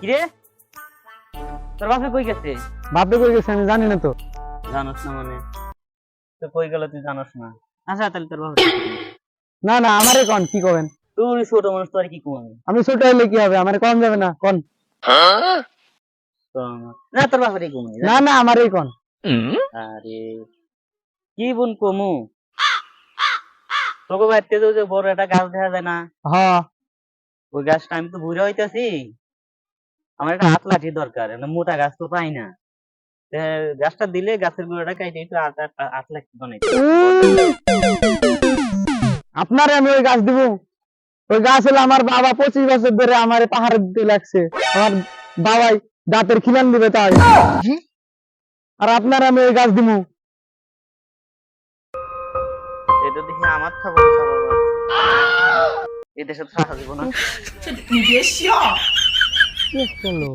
কিরে? তোর বাপে কই গেছে? বাপে কই গেছে আমি জানি না তো। জানোস না মানে। তো কই গেল তুই জানোস না। আচ্ছা তাহলে তোর বাপে না না আমারে কোন কি তুই ছোট মানুষ তোর কি কম? আমি ছোট হলে কি হবে? আমারে কোন যাবে না কোন। না। তোর বাপের কম না না আমারই কোন। আরে কি বোন কমু? তোকে বাড়িতে তো যে বড় একটা গাছ দেখা যায় না। হ্যাঁ ওই গাছটা আমি তো বুড়ে হইতাছি। আমার একটা হাত লাঠি দরকার মোটা গাছ তো পাই না। গাছটা দিলে গাছের গুঁড়োটা কাইটে একটু আট আট আট লাখ বানাই আপনারে আমি ওই গাছ দিব। ওই গাছ হলো আমার বাবা পঁচিশ বছর ধরে আমার পাহাড় দিতে লাগছে। আমার বাবাই দাঁতের খিলান দিবে তাই। আর আপনার আমি ওই গাছ দিব এটা দেখি আমার থাকব এই দেশে তো থাকা যাব না চলো